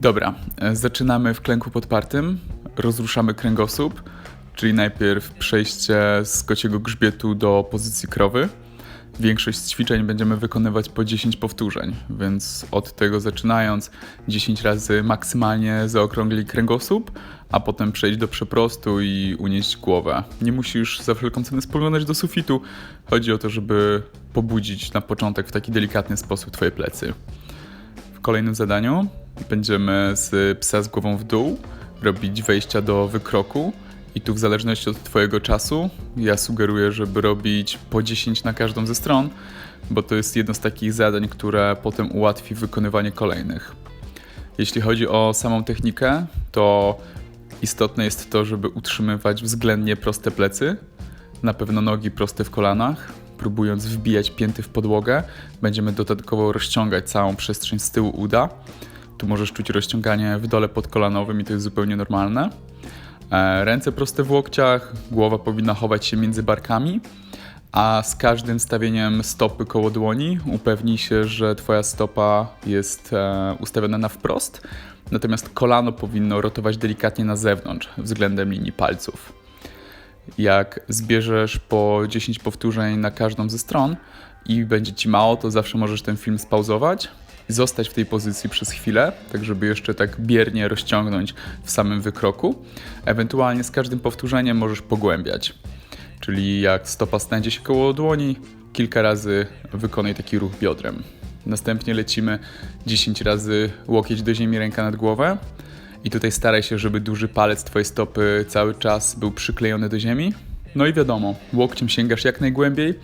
Dobra, e, zaczynamy w klęku podpartym, rozruszamy kręgosłup, czyli najpierw przejście z kociego grzbietu do pozycji krowy. Większość ćwiczeń będziemy wykonywać po 10 powtórzeń, więc od tego zaczynając 10 razy maksymalnie zaokrągli kręgosłup, a potem przejść do przeprostu i unieść głowę. Nie musisz za wszelką cenę spoglądać do sufitu, chodzi o to, żeby pobudzić na początek w taki delikatny sposób Twoje plecy. W kolejnym zadaniu będziemy z psa z głową w dół robić wejścia do wykroku. I tu w zależności od Twojego czasu, ja sugeruję, żeby robić po 10 na każdą ze stron, bo to jest jedno z takich zadań, które potem ułatwi wykonywanie kolejnych. Jeśli chodzi o samą technikę, to istotne jest to, żeby utrzymywać względnie proste plecy, na pewno nogi proste w kolanach. Próbując wbijać pięty w podłogę, będziemy dodatkowo rozciągać całą przestrzeń z tyłu uda. Tu możesz czuć rozciąganie w dole podkolanowym i to jest zupełnie normalne. E, Ręce proste w łokciach, głowa powinna chować się między barkami, a z każdym stawieniem stopy koło dłoni upewnij się, że Twoja stopa jest e, ustawiona na wprost, natomiast kolano powinno rotować delikatnie na zewnątrz względem linii palców. Jak zbierzesz po 10 powtórzeń na każdą ze stron i będzie ci mało, to zawsze możesz ten film spauzować zostać w tej pozycji przez chwilę, tak żeby jeszcze tak biernie rozciągnąć w samym wykroku. Ewentualnie z każdym powtórzeniem możesz pogłębiać. Czyli jak stopa znajdzie się koło dłoni, kilka razy wykonaj taki ruch biodrem. Następnie lecimy 10 razy łokieć do ziemi, ręka nad głowę. I tutaj staraj się, żeby duży palec twojej stopy cały czas był przyklejony do ziemi. No i wiadomo, łokciem sięgasz jak najgłębiej.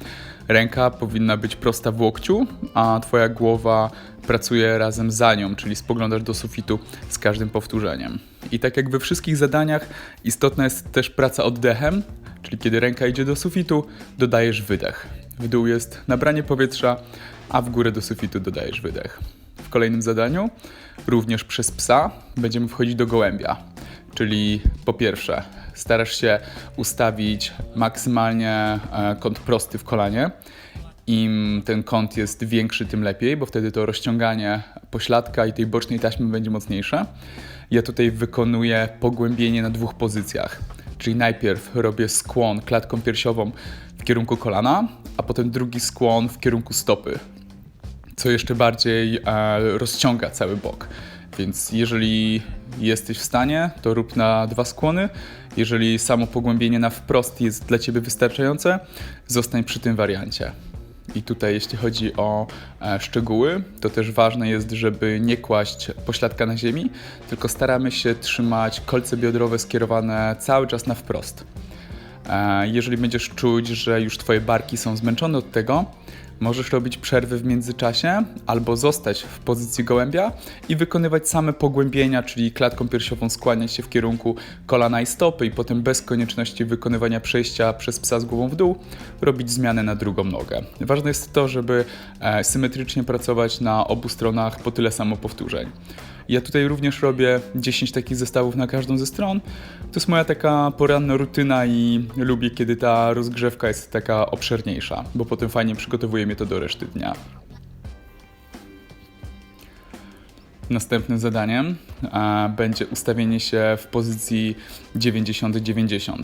Ręka powinna być prosta w łokciu, a twoja głowa pracuje razem za nią, czyli spoglądasz do sufitu z każdym powtórzeniem. I tak jak we wszystkich zadaniach, istotna jest też praca oddechem, czyli kiedy ręka idzie do sufitu, dodajesz wydech. W dół jest nabranie powietrza, a w górę do sufitu dodajesz wydech. W kolejnym zadaniu, również przez psa, będziemy wchodzić do gołębia. Czyli po pierwsze, starasz się ustawić maksymalnie e, kąt prosty w kolanie. Im ten kąt jest większy, tym lepiej, bo wtedy to rozciąganie pośladka i tej bocznej taśmy będzie mocniejsze. Ja tutaj wykonuję pogłębienie na dwóch pozycjach. Czyli najpierw robię skłon klatką piersiową w kierunku kolana, a potem drugi skłon w kierunku stopy, co jeszcze bardziej e, rozciąga cały bok. Więc jeżeli jesteś w stanie, to rób na dwa skłony. Jeżeli samo pogłębienie na wprost jest dla Ciebie wystarczające, zostań przy tym wariancie. I tutaj, jeśli chodzi o e, szczegóły, to też ważne jest, żeby nie kłaść pośladka na ziemi, tylko staramy się trzymać kolce biodrowe skierowane cały czas na wprost. E, jeżeli będziesz czuć, że już Twoje barki są zmęczone od tego, możesz robić przerwy w międzyczasie albo zostać w pozycji gołębia i wykonywać same pogłębienia, czyli klatką piersiową skłaniać się w kierunku kolana i stopy i potem bez konieczności wykonywania przejścia przez psa z głową w dół robić zmianę na drugą nogę. Ważne jest to, żeby e, symetrycznie pracować na obu stronach po tyle samo powtórzeń. Ja tutaj również robię 10 takich zestawów na każdą ze stron. To jest moja taka poranna rutyna i lubię, kiedy ta rozgrzewka jest taka obszerniejsza, bo potem fajnie przygotowuje mnie to do reszty dnia. Następnym zadaniem e, będzie ustawienie się w pozycji 90-90.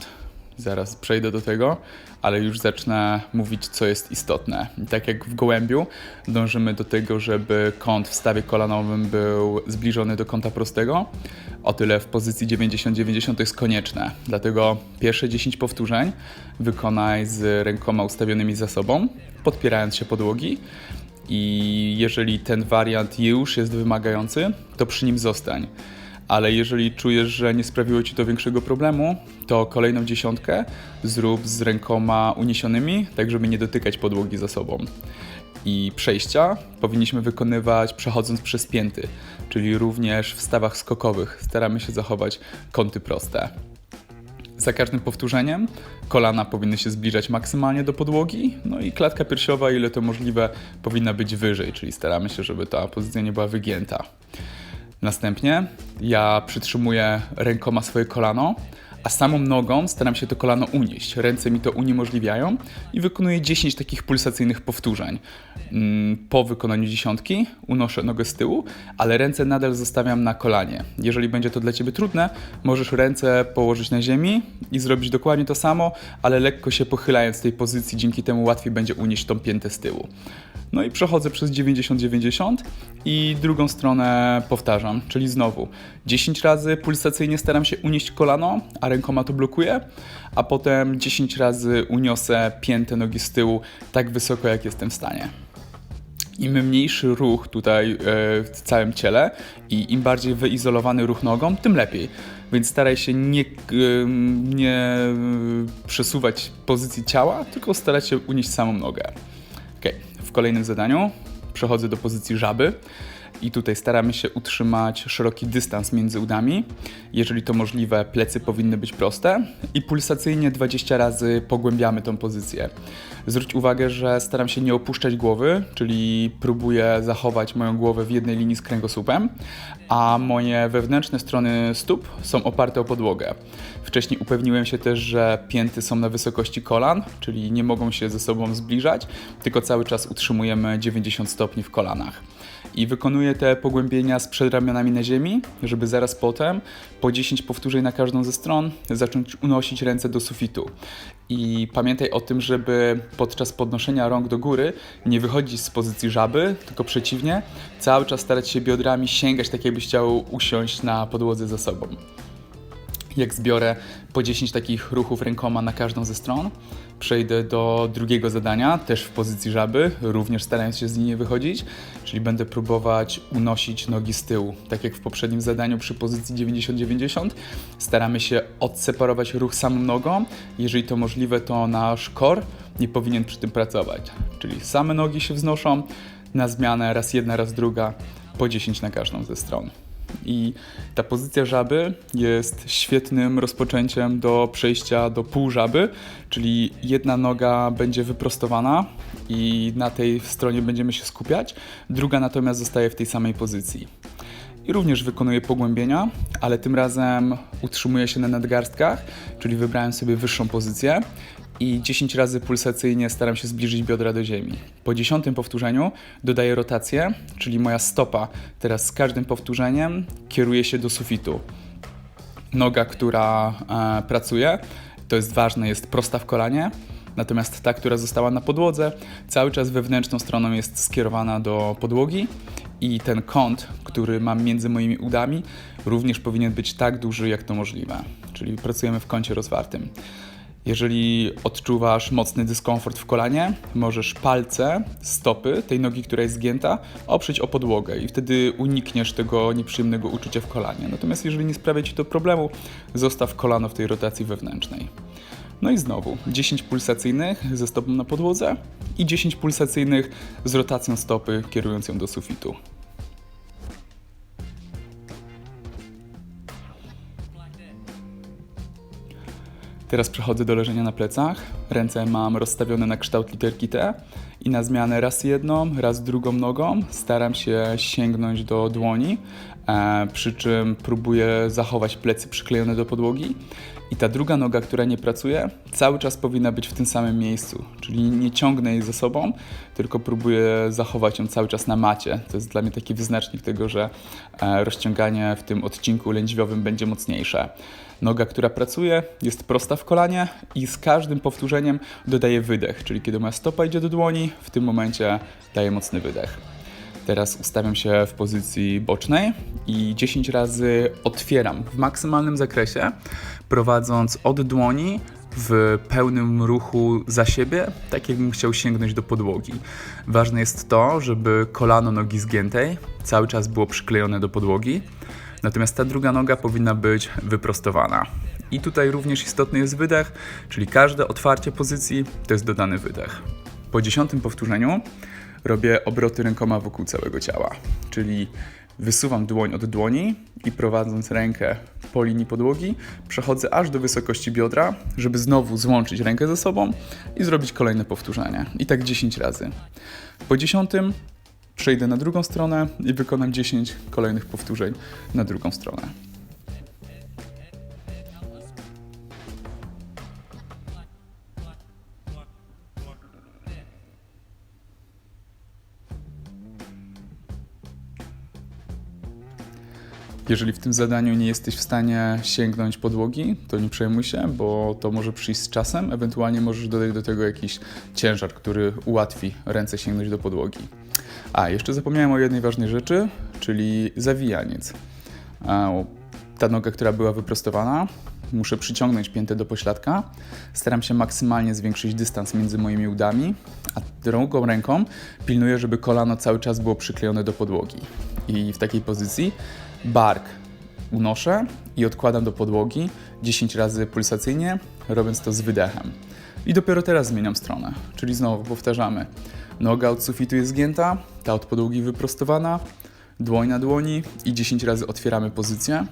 Zaraz przejdę do tego, ale już zacznę mówić, co jest istotne. Tak jak w gołębiu, dążymy do tego, żeby kąt w stawie kolanowym był zbliżony do kąta prostego. O tyle w pozycji 90-90 to jest konieczne. Dlatego pierwsze 10 powtórzeń wykonaj z rękoma ustawionymi za sobą, podpierając się podłogi. I jeżeli ten wariant już jest wymagający, to przy nim zostań ale jeżeli czujesz, że nie sprawiło ci to większego problemu, to kolejną dziesiątkę zrób z rękoma uniesionymi, tak żeby nie dotykać podłogi za sobą. I przejścia powinniśmy wykonywać przechodząc przez pięty, czyli również w stawach skokowych. Staramy się zachować kąty proste. Za każdym powtórzeniem kolana powinny się zbliżać maksymalnie do podłogi, no i klatka piersiowa, ile to możliwe, powinna być wyżej, czyli staramy się, żeby ta pozycja nie była wygięta. Następnie ja przytrzymuję rękoma swoje kolano, a samą nogą staram się to kolano unieść. Ręce mi to uniemożliwiają i wykonuję 10 takich pulsacyjnych powtórzeń. Mm, Po wykonaniu dziesiątki unoszę nogę z tyłu, ale ręce nadal zostawiam na kolanie. Jeżeli będzie to dla Ciebie trudne, możesz ręce położyć na ziemi i zrobić dokładnie to samo, ale lekko się pochylając z tej pozycji, dzięki temu łatwiej będzie unieść tą piętę z tyłu. No i przechodzę przez 90-90 i drugą stronę powtarzam, czyli znowu 10 razy pulsacyjnie staram się unieść kolano, a rękoma to blokuję, a potem 10 razy uniosę piętę nogi z tyłu tak wysoko, jak jestem w stanie. Im mniejszy ruch tutaj e, w całym ciele i im bardziej wyizolowany ruch nogą, tym lepiej. Więc staraj się nie, nie e, przesuwać pozycji ciała, tylko starać się unieść samą nogę. Ok, w kolejnym zadaniu. Przechodzę do pozycji żaby i tutaj staramy się utrzymać szeroki dystans między udami. Jeżeli to możliwe, plecy powinny być proste i pulsacyjnie 20 razy pogłębiamy tą pozycję. Zwróć uwagę, że staram się nie opuszczać głowy, czyli próbuję zachować moją głowę w jednej linii z kręgosłupem, a moje wewnętrzne strony stóp są oparte o podłogę. Wcześniej upewniłem się też, że pięty są na wysokości kolan, czyli nie mogą się ze sobą zbliżać, tylko cały czas utrzymujemy 90 stopni w kolanach. I wykonuję te pogłębienia z przedramionami na ziemi, żeby zaraz potem, po 10 powtórzeń na każdą ze stron, zacząć unosić ręce do sufitu. I pamiętaj o tym, żeby podczas podnoszenia rąk do góry nie wychodzić z pozycji żaby, tylko przeciwnie, cały czas starać się biodrami sięgać, tak jakbyś chciał usiąść na podłodze za sobą jak zbiorę po 10 takich ruchów rękoma na każdą ze stron, przejdę do drugiego zadania, też w pozycji żaby, również starając się z niej nie wychodzić, czyli będę próbować unosić nogi z tyłu. Tak jak w poprzednim zadaniu przy pozycji 90-90, staramy się odseparować ruch samą nogą. Jeżeli to możliwe, to nasz core nie powinien przy tym pracować. Czyli same nogi się wznoszą, na zmianę raz jedna, raz druga, po 10 na każdą ze stron. I ta pozycja żaby jest świetnym rozpoczęciem do przejścia do pół żaby, czyli jedna noga będzie wyprostowana i na tej stronie będziemy się skupiać, druga natomiast zostaje w tej samej pozycji. I również wykonuję pogłębienia, ale tym razem utrzymuję się na nadgarstkach, czyli wybrałem sobie wyższą pozycję i 10 razy pulsacyjnie staram się zbliżyć biodra do ziemi. Po dziesiątym powtórzeniu dodaję rotację, czyli moja stopa teraz z każdym powtórzeniem kieruje się do sufitu. Noga, która e, pracuje, to jest ważne, jest prosta w kolanie, natomiast ta, która została na podłodze, cały czas wewnętrzną stroną jest skierowana do podłogi i ten kąt, który mam między moimi udami, również powinien być tak duży, jak to możliwe. Czyli pracujemy w kącie rozwartym. Jeżeli odczuwasz mocny dyskomfort w kolanie, możesz palce stopy tej nogi, która jest zgięta, oprzeć o podłogę i wtedy unikniesz tego nieprzyjemnego uczucia w kolanie. Natomiast jeżeli nie sprawia Ci to problemu, zostaw kolano w tej rotacji wewnętrznej. No i znowu 10 pulsacyjnych ze stopą na podłodze i 10 pulsacyjnych z rotacją stopy kierując ją do sufitu. Teraz przechodzę do leżenia na plecach. Ręce mam rozstawione na kształt literki T i na zmianę raz jedną, raz drugą nogą staram się sięgnąć do dłoni, przy czym próbuję zachować plecy przyklejone do podłogi. I ta druga noga, która nie pracuje, cały czas powinna być w tym samym miejscu, czyli nie ciągnę jej za sobą, tylko próbuję zachować ją cały czas na macie. To jest dla mnie taki wyznacznik tego, że e, rozciąganie w tym odcinku lędźwiowym będzie mocniejsze. Noga, która pracuje, jest prosta w kolanie i z każdym powtórzeniem dodaję wydech, czyli kiedy moja stopa idzie do dłoni, w tym momencie daję mocny wydech. Teraz ustawiam się w pozycji bocznej i 10 razy otwieram w maksymalnym zakresie, prowadząc od dłoni w pełnym ruchu za siebie, tak jakbym chciał sięgnąć do podłogi. Ważne jest to, żeby kolano nogi zgiętej cały czas było przyklejone do podłogi, natomiast ta druga noga powinna być wyprostowana. I tutaj również istotny jest wydech, czyli każde otwarcie pozycji to jest dodany wydech. Po dziesiątym powtórzeniu robię obroty rękoma wokół całego ciała, czyli wysuwam dłoń od dłoni i prowadząc rękę po linii podłogi, przechodzę aż do wysokości biodra, żeby znowu złączyć rękę ze sobą i zrobić kolejne powtórzenie. I tak 10 razy. Po dziesiątym przejdę na drugą stronę i wykonam 10 kolejnych powtórzeń na drugą stronę. Jeżeli w tym zadaniu nie jesteś w stanie sięgnąć podłogi, to nie przejmuj się, bo to może przyjść z czasem. Ewentualnie możesz dodać do tego jakiś ciężar, który ułatwi ręce sięgnąć do podłogi. A, jeszcze zapomniałem o jednej ważnej rzeczy, czyli zawijaniec. Ta noga, która była wyprostowana, muszę przyciągnąć piętę do pośladka. Staram się maksymalnie zwiększyć dystans między moimi udami, a drugą ręką pilnuję, żeby kolano cały czas było przyklejone do podłogi. I w takiej pozycji bark unoszę i odkładam do podłogi 10 razy pulsacyjnie, robiąc to z wydechem. I dopiero teraz zmieniam stronę, czyli znowu powtarzamy. Noga od sufitu jest zgięta, ta od podłogi wyprostowana, dłoń na dłoni i 10 razy otwieramy pozycję.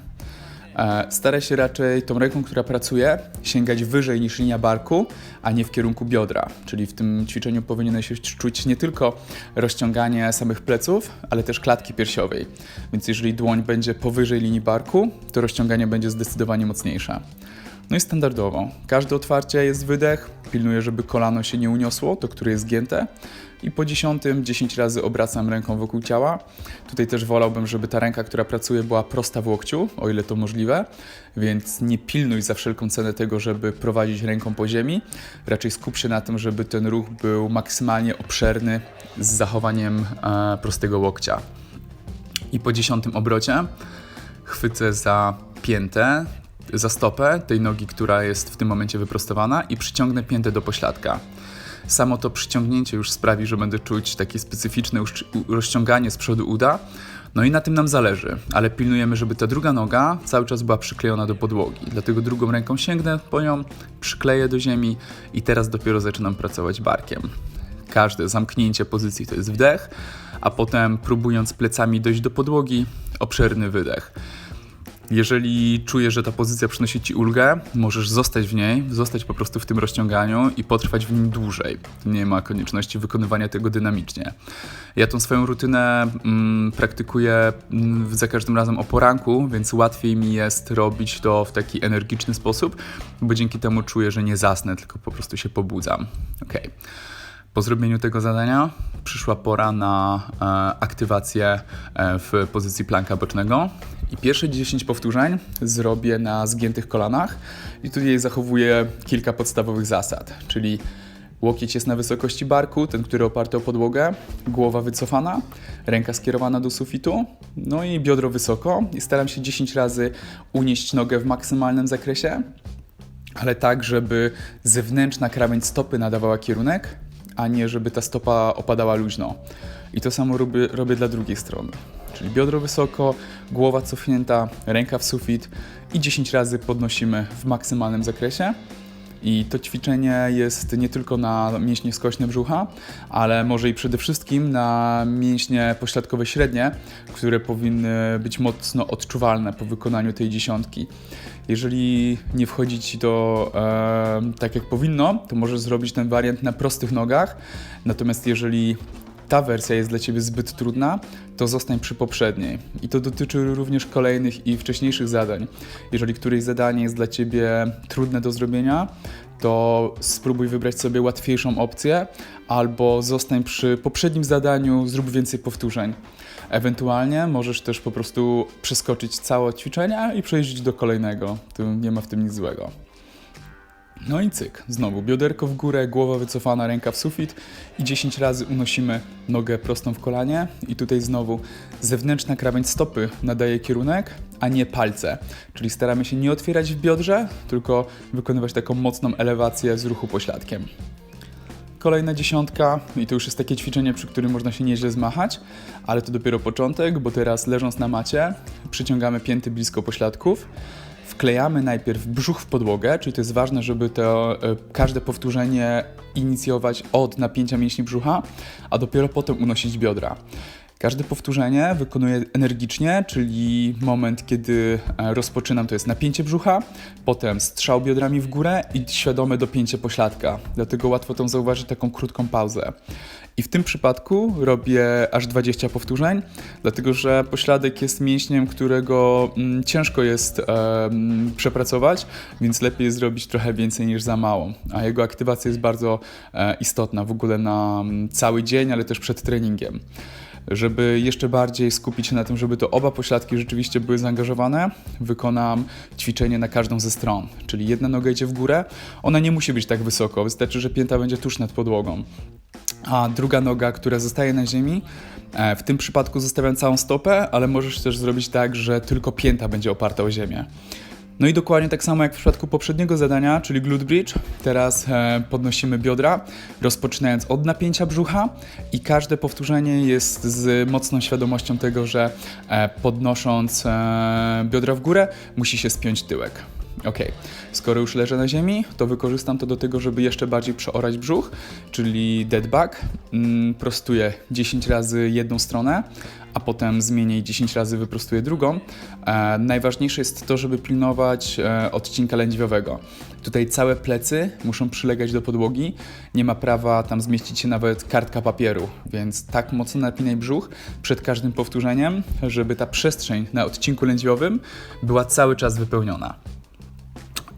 E, Staraj się raczej tą ręką, która pracuje, sięgać wyżej niż linia barku, a nie w kierunku biodra. Czyli w tym ćwiczeniu powinieneś czuć nie tylko rozciąganie samych pleców, ale też klatki piersiowej. Więc jeżeli dłoń będzie powyżej linii barku, to rozciąganie będzie zdecydowanie mocniejsze. No i standardowo. Każde otwarcie jest wydech. Pilnuję, żeby kolano się nie uniosło, to które jest zgięte. I po dziesiątym 10 razy obracam ręką wokół ciała. Tutaj też wolałbym, żeby ta ręka, która pracuje, była prosta w łokciu, o ile to możliwe. Więc nie pilnuj za wszelką cenę tego, żeby prowadzić ręką po ziemi. Raczej skup się na tym, żeby ten ruch był maksymalnie obszerny z zachowaniem e, prostego łokcia. I po dziesiątym obrocie chwycę za piętę, za stopę tej nogi, która jest w tym momencie wyprostowana i przyciągnę piętę do pośladka. Samo to przyciągnięcie już sprawi, że będę czuć takie specyficzne rozciąganie z przodu uda. No i na tym nam zależy, ale pilnujemy, żeby ta druga noga cały czas była przyklejona do podłogi. Dlatego drugą ręką sięgnę po nią, przykleję do ziemi i teraz dopiero zaczynam pracować barkiem. Każde zamknięcie pozycji to jest wdech, a potem próbując plecami dojść do podłogi, obszerny wydech. Jeżeli czujesz, że ta pozycja przynosi ci ulgę, możesz zostać w niej, zostać po prostu w tym rozciąganiu i potrwać w nim dłużej. Nie ma konieczności wykonywania tego dynamicznie. Ja tą swoją rutynę mm, praktykuję mm, za każdym razem o poranku, więc łatwiej mi jest robić to w taki energiczny sposób, bo dzięki temu czuję, że nie zasnę, tylko po prostu się pobudzam. Okay. Po zrobieniu tego zadania przyszła pora na e, aktywację e, w pozycji planka bocznego. I pierwsze 10 powtórzeń zrobię na zgiętych kolanach i tutaj zachowuję kilka podstawowych zasad, czyli łokieć jest na wysokości barku, ten, który oparty o podłogę, głowa wycofana, ręka skierowana do sufitu, no i biodro wysoko i staram się 10 razy unieść nogę w maksymalnym zakresie, ale tak, żeby zewnętrzna krawędź stopy nadawała kierunek, a nie żeby ta stopa opadała luźno. I to samo robię, robię dla drugiej strony. Czyli biodro wysoko, głowa cofnięta, ręka w sufit i 10 razy podnosimy w maksymalnym zakresie. I to ćwiczenie jest nie tylko na mięśnie skośne brzucha, ale może i przede wszystkim na mięśnie pośladkowe średnie, które powinny być mocno odczuwalne po wykonaniu tej dziesiątki. Jeżeli nie wchodzi ci to e, tak jak powinno, to możesz zrobić ten wariant na prostych nogach. Natomiast jeżeli ta wersja jest dla Ciebie zbyt trudna, to zostań przy poprzedniej. I to dotyczy również kolejnych i wcześniejszych zadań. Jeżeli któreś zadanie jest dla Ciebie trudne do zrobienia, to spróbuj wybrać sobie łatwiejszą opcję, albo zostań przy poprzednim zadaniu, zrób więcej powtórzeń. Ewentualnie możesz też po prostu przeskoczyć całe ćwiczenia i przejść do kolejnego. Tu nie ma w tym nic złego. No i cyk, znowu bioderko w górę, głowa wycofana, ręka w sufit i 10 razy unosimy nogę prostą w kolanie i tutaj znowu zewnętrzna krawędź stopy nadaje kierunek, a nie palce. Czyli staramy się nie otwierać w biodrze, tylko wykonywać taką mocną elewację z ruchu pośladkiem. Kolejna dziesiątka i to już jest takie ćwiczenie, przy którym można się nieźle zmachać, ale to dopiero początek, bo teraz leżąc na macie przyciągamy pięty blisko pośladków wklejamy najpierw brzuch w podłogę, czyli to jest ważne, żeby to e, każde powtórzenie inicjować od napięcia mięśni brzucha, a dopiero potem unosić biodra. Każde powtórzenie wykonuję energicznie, czyli moment, kiedy e, rozpoczynam, to jest napięcie brzucha, potem strzał biodrami w górę i świadome dopięcie pośladka. Dlatego łatwo tą zauważyć taką krótką pauzę. I w tym przypadku robię aż 20 powtórzeń, dlatego że pośladek jest mięśniem, którego mm, ciężko jest em, przepracować, więc lepiej jest zrobić trochę więcej niż za mało. A jego aktywacja jest bardzo e, istotna w ogóle na mm, cały dzień, ale też przed treningiem. Żeby jeszcze bardziej skupić się na tym, żeby to oba pośladki rzeczywiście były zaangażowane, wykonam ćwiczenie na każdą ze stron. Czyli jedna noga idzie w górę, ona nie musi być tak wysoko, wystarczy, że pięta będzie tuż nad podłogą. A druga noga, która zostaje na ziemi, e, w tym przypadku zostawiam całą stopę, ale możesz też zrobić tak, że tylko pięta będzie oparta o ziemię. No i dokładnie tak samo jak w przypadku poprzedniego zadania, czyli glute bridge. Teraz e, podnosimy biodra, rozpoczynając od napięcia brzucha i każde powtórzenie jest z mocną świadomością tego, że e, podnosząc e, biodra w górę musi się spiąć tyłek. Ok, skoro już leżę na ziemi, to wykorzystam to do tego, żeby jeszcze bardziej przeorać brzuch, czyli dead bug. Mm, prostuję 10 razy jedną stronę, a potem zmienię i 10 razy wyprostuję drugą. E, najważniejsze jest to, żeby pilnować e, odcinka lędźwiowego. Tutaj całe plecy muszą przylegać do podłogi, nie ma prawa tam zmieścić się nawet kartka papieru, więc tak mocno napinaj brzuch przed każdym powtórzeniem, żeby ta przestrzeń na odcinku lędźwiowym była cały czas wypełniona.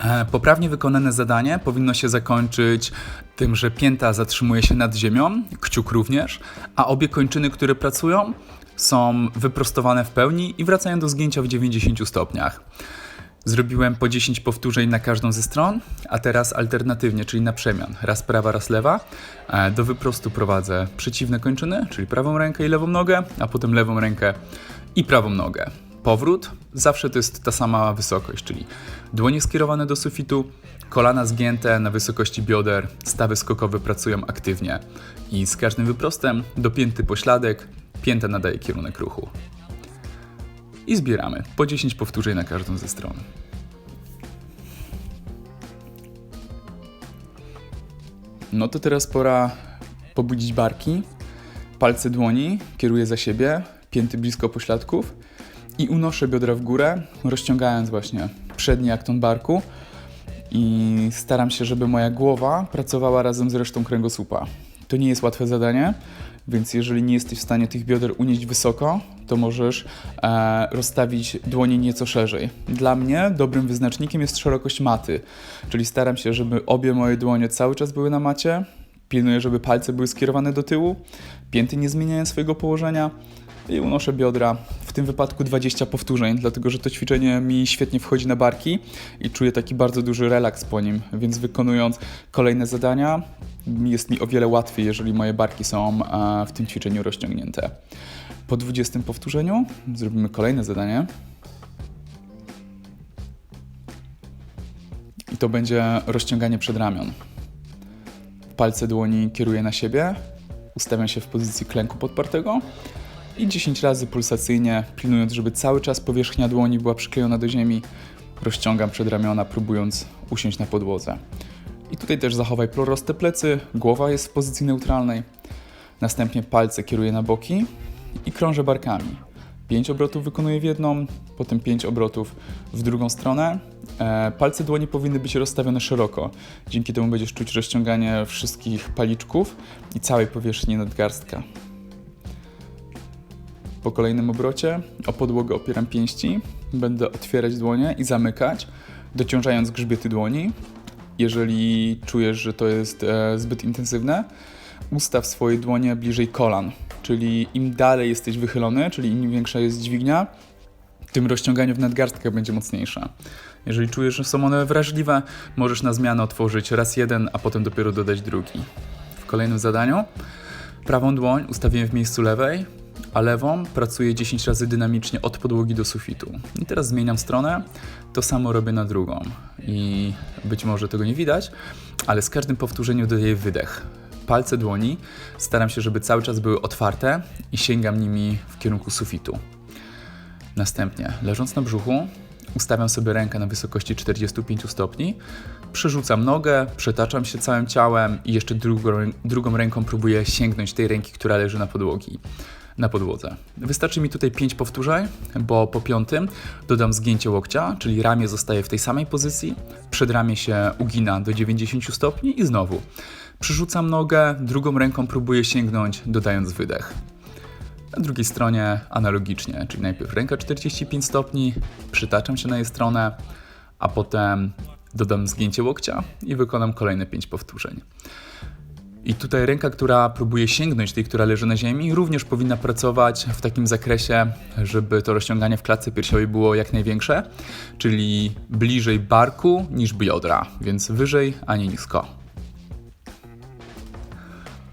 E, Poprawnie wykonane zadanie powinno się zakończyć tym, że pięta zatrzymuje się nad ziemią, kciuk również, a obie kończyny, które pracują, są wyprostowane w pełni i wracają do zgięcia w 90 stopniach. Zrobiłem po 10 powtórzeń na każdą ze stron, a teraz alternatywnie, czyli na przemian, raz prawa, raz lewa. E, Do wyprostu prowadzę przeciwne kończyny, czyli prawą rękę i lewą nogę, a potem lewą rękę i prawą nogę. Powrót zawsze to jest ta sama wysokość, czyli dłonie skierowane do sufitu, kolana zgięte na wysokości bioder, stawy skokowe pracują aktywnie i z każdym wyprostem dopięty pośladek, pięta nadaje kierunek ruchu. I zbieramy po 10 powtórzeń na każdą ze stron. No to teraz pora pobudzić barki. Palce dłoni kieruję za siebie, pięty blisko pośladków i unoszę biodra w górę, rozciągając właśnie przedni akton barku i staram się, żeby moja głowa pracowała razem z resztą kręgosłupa. To nie jest łatwe zadanie, więc jeżeli nie jesteś w stanie tych bioder unieść wysoko, to możesz e, rozstawić dłonie nieco szerzej. Dla mnie dobrym wyznacznikiem jest szerokość maty, czyli staram się, żeby obie moje dłonie cały czas były na macie, pilnuję, żeby palce były skierowane do tyłu, pięty nie zmieniają swojego położenia i unoszę biodra. W tym wypadku 20 powtórzeń, dlatego że to ćwiczenie mi świetnie wchodzi na barki i czuję taki bardzo duży relaks po nim, więc wykonując kolejne zadania jest mi o wiele łatwiej, jeżeli moje barki są e, w tym ćwiczeniu rozciągnięte. Po 20 powtórzeniu zrobimy kolejne zadanie. I to będzie rozciąganie przedramion. Palce dłoni kieruję na siebie, ustawiam się w pozycji klęku podpartego i 10 razy pulsacyjnie, pilnując, żeby cały czas powierzchnia dłoni była przyklejona do ziemi, rozciągam przedramiona, próbując usiąść na podłodze. I tutaj też zachowaj proste plecy, głowa jest w pozycji neutralnej. Następnie palce kieruję na boki i krążę barkami. 5 obrotów wykonuję w jedną, potem 5 obrotów w drugą stronę. E, palce dłoni powinny być rozstawione szeroko. Dzięki temu będziesz czuć rozciąganie wszystkich paliczków i całej powierzchni nadgarstka. Po kolejnym obrocie o podłogę opieram pięści, będę otwierać dłonie i zamykać, dociążając grzbiety dłoni. Jeżeli czujesz, że to jest e, zbyt intensywne, ustaw swoje dłonie bliżej kolan, czyli im dalej jesteś wychylony, czyli im większa jest dźwignia, tym rozciąganie w nadgarstkach będzie mocniejsze. Jeżeli czujesz, że są one wrażliwe, możesz na zmianę otworzyć raz jeden, a potem dopiero dodać drugi. W kolejnym zadaniu prawą dłoń ustawiłem w miejscu lewej, a lewą pracuję 10 razy dynamicznie od podłogi do sufitu. I teraz zmieniam stronę, to samo robię na drugą. I być może tego nie widać, ale z każdym powtórzeniem dodaję wydech. Palce dłoni staram się, żeby cały czas były otwarte i sięgam nimi w kierunku sufitu. Następnie, leżąc na brzuchu, ustawiam sobie rękę na wysokości 45 stopni, przerzucam nogę, przetaczam się całym ciałem i jeszcze drugą, drugą ręką próbuję sięgnąć tej ręki, która leży na podłogi. Na podłodze. Wystarczy mi tutaj 5 powtórzeń, bo po piątym dodam zgięcie łokcia, czyli ramię zostaje w tej samej pozycji, przedramię się ugina do 90 stopni i znowu. Przerzucam nogę, drugą ręką próbuję sięgnąć, dodając wydech. Na drugiej stronie analogicznie, czyli najpierw ręka 45 stopni, przytaczam się na jej stronę, a potem dodam zgięcie łokcia i wykonam kolejne 5 powtórzeń. I tutaj ręka, która próbuje sięgnąć tej, która leży na ziemi, również powinna pracować w takim zakresie, żeby to rozciąganie w klatce piersiowej było jak największe, czyli bliżej barku niż biodra, więc wyżej, a nie nisko.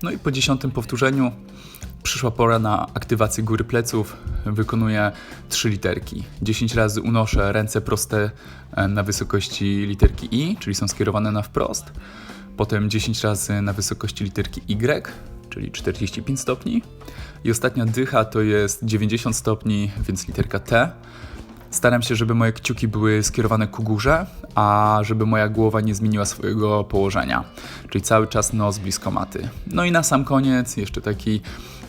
No i po dziesiątym powtórzeniu przyszła pora na aktywację góry pleców. Wykonuję trzy literki. 10 razy unoszę ręce proste e, na wysokości literki I, czyli są skierowane na wprost. Potem 10 razy na wysokości literki Y, czyli 45 stopni. I ostatnia dycha to jest 90 stopni, więc literka T. Staram się, żeby moje kciuki były skierowane ku górze, a żeby moja głowa nie zmieniła swojego położenia, czyli cały czas nos blisko maty. No i na sam koniec jeszcze taki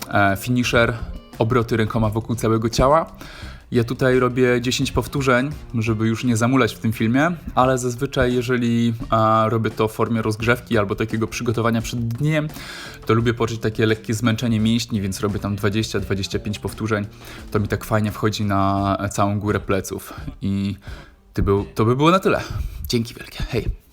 e, finisher, obroty rękoma wokół całego ciała. Ja tutaj robię 10 powtórzeń, żeby już nie zamulać w tym filmie, ale zazwyczaj jeżeli e, robię to w formie rozgrzewki albo takiego przygotowania przed dniem, to lubię poczuć takie lekkie zmęczenie mięśni, więc robię tam 20-25 powtórzeń. To mi tak fajnie wchodzi na całą górę pleców i to by było na tyle. Dzięki wielkie. Hej.